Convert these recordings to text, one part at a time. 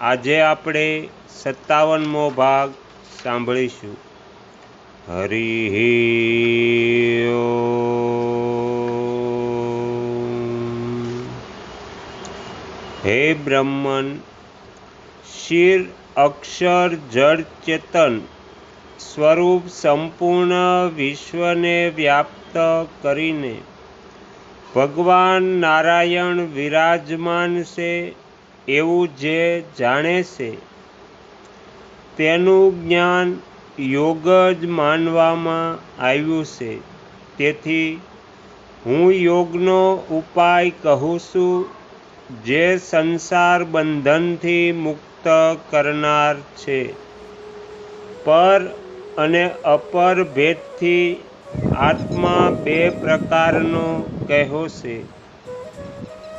આજે આપણે સત્તાવનમો ભાગ સાંભળીશું. હરિ હે બ્રહ્મન, શિર, અક્ષર, જળ, ચેતન સ્વરૂપ સંપૂર્ણ વિશ્વને વ્યાપ્ત કરીને ભગવાન નારાયણ વિરાજમાન છે. એવું જે જાણે છે, તેનું જ્ઞાન યોગ જ માનવામાં આવ્યું છે. તેથી હું યોગનો ઉપાય કહું છું, જે સંસાર બંધનથી મુક્ત કરનાર છે. પર અને અપર ભેદથી આત્મા બે પ્રકારનો કહ્યો છે.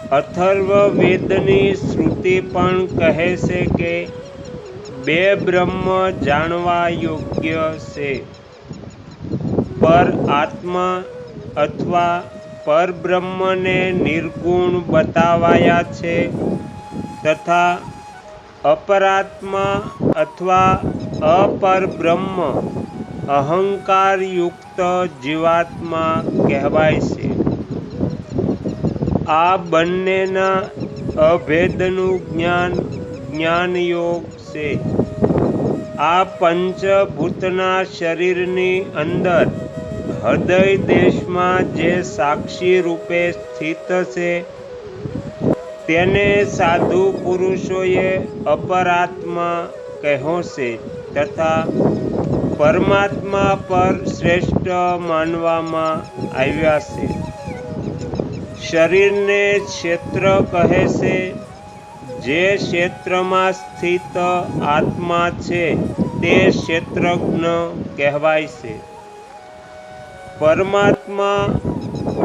અથર્વ વેદની શ્રુતિ પણ કહે છે કે બે બ્રહ્મ જાણવા યોગ્ય છે. પર આત્મા અથવા પરબ્રહ્મને નિર્ગુણ બતાવાયા છે તથા અપરાત્મા અથવા અપરબ્રહ્મ અહંકારયુક્ત જીવાત્મા કહેવાય છે. આ બંનેના અભેદનું જ્ઞાન જ્ઞાનયોગ છે. આ પંચભૂતના શરીરની અંદર હૃદય દેશમાં જે સાક્ષી રૂપે સ્થિત છે, તેને સાધુ પુરુષોએ અપરાત્મા કહ્યો છે તથા પરમાત્મા પર શ્રેષ્ઠ માનવામાં આવ્યા છે. શરીરને ક્ષેત્ર કહે છે, જે ક્ષેત્રમાં સ્થિત આત્મા છે તે ક્ષેત્રજ્ઞ કહેવાય છે. પરમાત્મા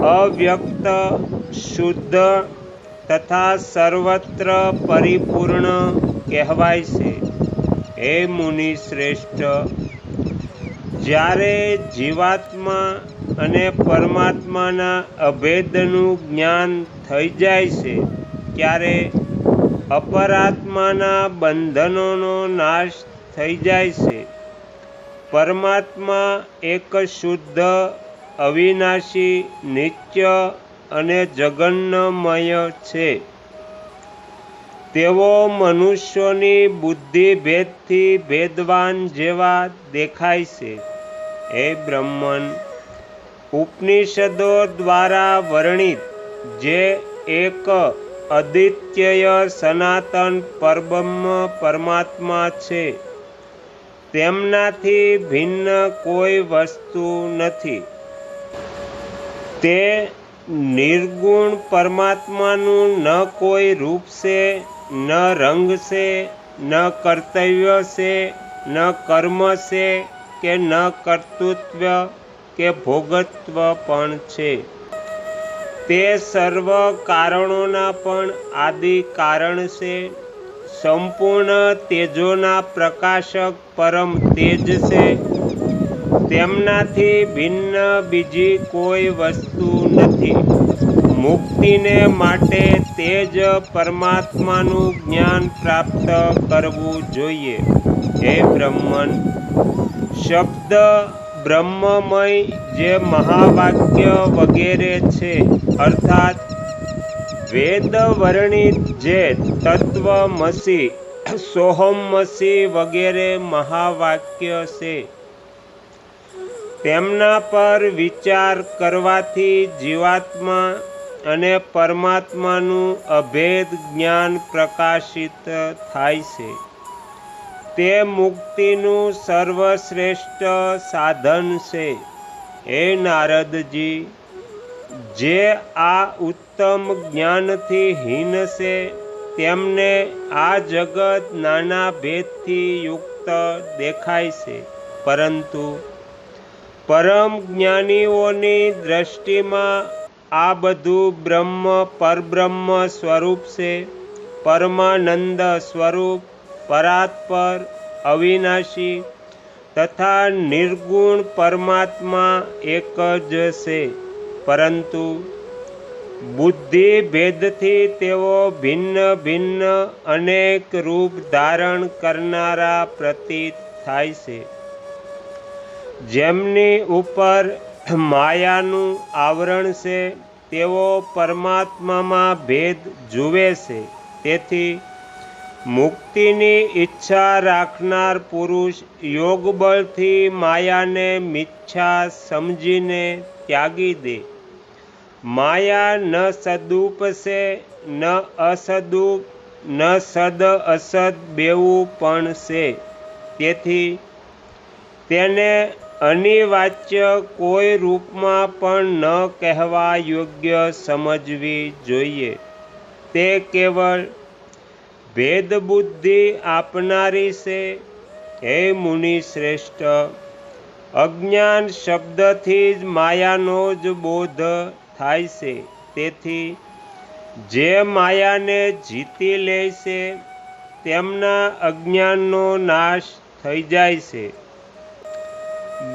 અવ્યક્ત, શુદ્ધ તથા સર્વત્ર પરિપૂર્ણ કહેવાય છે. હે મુનિ શ્રેષ્ઠ, જ્યારે જીવાત્મા અને પરમાત્માના અભેદનું જ્ઞાન થઈ જાય છે, ત્યારે અપરાત્માના બંધનોનો નાશ થઈ જાય છે. પરમાત્મા એક શુદ્ધ, અવિનાશી, નિત્ય અને જગન્નમય છે. તેઓ મનુષ્યોની બુદ્ધિ ભેદથી ભેદવાન જેવા દેખાય છે. હે બ્રહ્મન ઉપનિષદો દ્વારા વર્ણિત જે એક અદિત્ય સનાતન પરબ્રહ્મ પરમાત્મા છે, તેમનાથી ભિન્ન કોઈ વસ્તુ નથી. તે નિર્ગુણ પરમાત્માનું ન કોઈ રૂપ છે, ન રંગ છે, ન કર્તવ્ય છે, ન કર્મ છે કે ન કર્તૃત્વ કે ભોગત્વ પણ છે. તે સર્વ કારણોના પણ આદિ કારણ છે. સંપૂર્ણ તેજોના પ્રકાશક પરમ તેજ છે. તેમનાથી ભિન્ન બીજી કોઈ વસ્તુ નથી. મુક્તિને માટે તેજ પરમાત્માનું જ્ઞાન પ્રાપ્ત કરવું જોઈએ. હે બ્રહ્મન, શબ્દ બ્રહ્મમય જે મહાવાક્ય વગેરે છે, અર્થાત વેદ વર્ણિત જે તત્વમસી સોહમસી વગેરે મહાવાક્ય છે. તેમના પર વિચાર કરવાથી જીવાત્મા અને પરમાત્માનું અભેદ જ્ઞાન પ્રકાશિત થાય છે. તે મુક્તિનું સર્વશ્રેષ્ઠ સાધન છે. હે નારદજી, જે આ ઉત્તમ જ્ઞાનથી હીન છે, તેમને આ જગત નાના ભેદથી યુક્ત દેખાય છે. પરંતુ પરમ જ્ઞાનીઓની દ્રષ્ટિમાં આ બધું બ્રહ્મ પરબ્રહ્મ સ્વરૂપ છે. પરમાનંદ સ્વરૂપ પરાત્પર અવિનાશી તથા નિર્ગુણ પરમાત્મા એક જ છે. પરંતુ બુદ્ધિ ભેદથી તેઓ ભિન્ન ભિન્ન અનેક રૂપ ધારણ કરનારા પ્રતીત થાય છે. જેમની ઉપર માયાનું આવરણ છે, તેઓ પરમાત્મામાં ભેદ જુએ છે. તેથી મુક્તિની ઈચ્છા રાખનાર પુરુષ યોગબળથી માયાને મિચ્છા સમજીને ત્યાગી દે. માયા ન સદુપ છે ન અસદુપ, ન સદ અસદ બેવું પણ છે તેથી તેને અનિવાચ્ય કોઈ રૂપમાં પણ ન કહેવા યોગ્ય સમજવી જોઈએ. તે કેવળ ભેદબુદ્ધિ આપનારી છે. હે મુનિ શ્રેષ્ઠ, અજ્ઞાન શબ્દથી જ માયાનો જ બોધ થાય છે. તેથી જે માયાને જીતી લે છે, તેમના અજ્ઞાનનો નાશ થઈ જાય છે.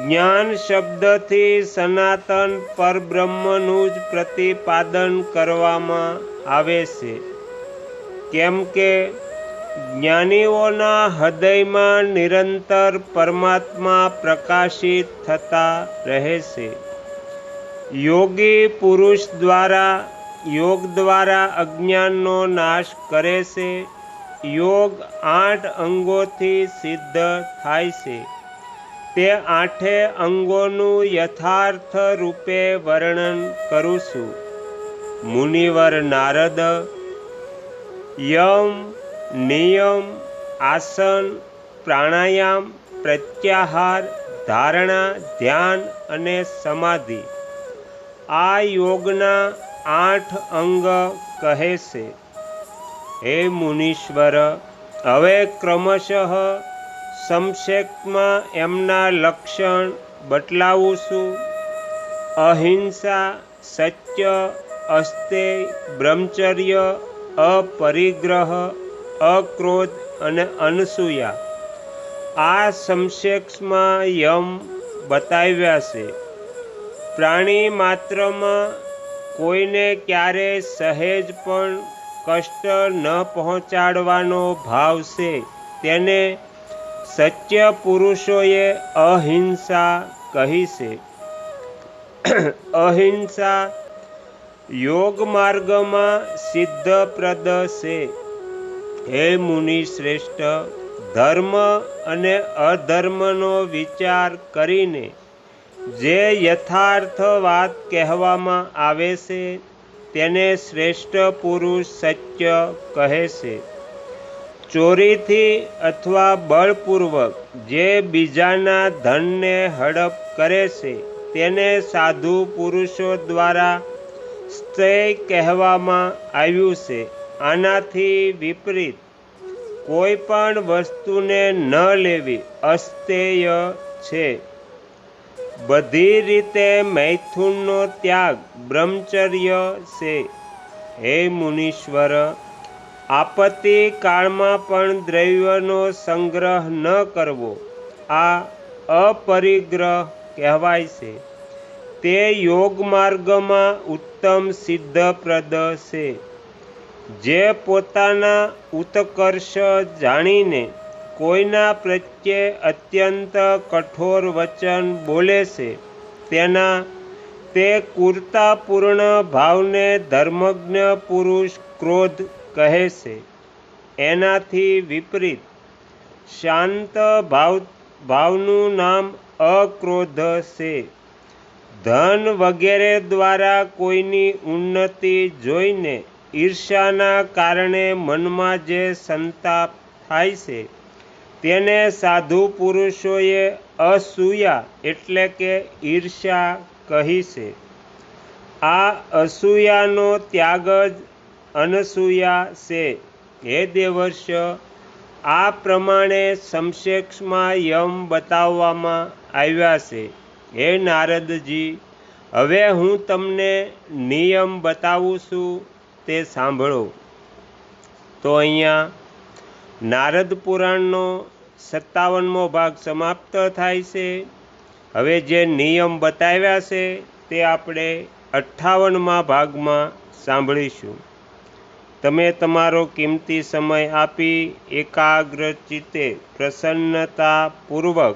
જ્ઞાન શબ્દથી સનાતન પરબ્રહ્મનું જ પ્રતિપાદન કરવામાં આવે છે. કેમ કે જ્ઞાનીઓના હૃદયમાં નિરંતર પરમાત્મા પ્રકાશિત થતા રહે છે. યોગી પુરુષ દ્વારા, યોગ દ્વારા અજ્ઞાનનો નાશ કરે છે. યોગ આઠ અંગોથી સિદ્ધ થાય છે. તે આઠે અંગોનું યથાર્થ રૂપે વર્ણન કરું છું. મુનિવર નારદ યમ, નિયમ, આસન, પ્રાણાયામ, પ્રત્યાહાર, ધારણા, ધ્યાન અને સમાધિ. આ યોગના આઠ અંગ કહે છે. હે મુનીશ્વર, હવે ક્રમશઃ સંક્ષેપમાં એમના લક્ષણ બટલાવું છું. અહિંસા, સત્ય, અસ્તે, બ્રહ્મચર્ય અપરિગ્રહ, અક્રોધ અને અનસૂયા. આ સંક્ષેપમાં યમ બતાવ્યા છે. પ્રાણી માત્રમાં કોઈને ક્યારે સહેજ પણ કષ્ટ ન પહોંચાડવાનો ભાવ છે, તેને સત્ય પુરુષોએ અહિંસા કહી છે. અહિંસા યોગ માર્ગમાં સિદ્ધપ્રદ છે. હે મુનિ શ્રેષ્ઠ, ધર્મ અને અધર્મનો વિચાર કરીને જે યથાર્થ વાત કહેવામાં આવે છે, તેને શ્રેષ્ઠ પુરુષ સત્ય કહે છે. ચોરીથી અથવા બળપૂર્વક જે બીજાના ધનને હડપ કરે છે, તેને સાધુ પુરુષો દ્વારા સ્તેય કહેવામાં આવ્યું છે, આનાથી વિપરીત કોઈ પણ વસ્તુને ન લેવી અસ્તેય છે. બધી રીતે મૈથુનનો ત્યાગ બ્રહ્મચર્ય છે. હે મુનીશ્વર, આપત્તિ કાળમાં પણ દ્રવ્યનો સંગ્રહ ન કરવો, આ અપરિગ્રહ કહેવાય છે. તે યોગ માર્ગમાં ઉત્તમ સિદ્ધપ્રદ છે. જે પોતાના ઉત્કર્ષ જાણીને કોઈના પ્રત્યે અત્યંત કઠોર વચન બોલે છે, તેના તે કુર્તાપૂર્ણ ભાવને ધર્મજ્ઞ પુરુષ ક્રોધ કહે છે. એનાથી વિપરીત શાંત ભાવ, ભાવનું નામ અક્રોધ છે. ધન વગેરે દ્વારા કોઈની ઉન્નતિ જોઈને ઈર્ષાના કારણે મનમાં જે સંતાપ થાય છે, તેને સાધુ પુરુષોએ અસૂયા એટલે કે ઈર્ષા કહી છે. આ અસૂયાનો ત્યાગ જ અનસૂયા છે. હે દેવર્ષ, આ પ્રમાણે સમક્ષમાં યમ બતાવવામાં આવ્યા છે. હે નારદજી, હવે હું તમને નિયમ બતાવું છું, તે સાંભળો. તો અહીંયા નારદ પુરાણનો સત્તાવનમો ભાગ સમાપ્ત થાય છે. હવે જે નિયમ બતાવ્યા છે, તે આપણે અઠ્ઠાવનમાં ભાગમાં સાંભળીશું. તમે તમારો કિંમતી સમય આપી એકાગ્ર ચિત્તે પ્રસન્નતાપૂર્વક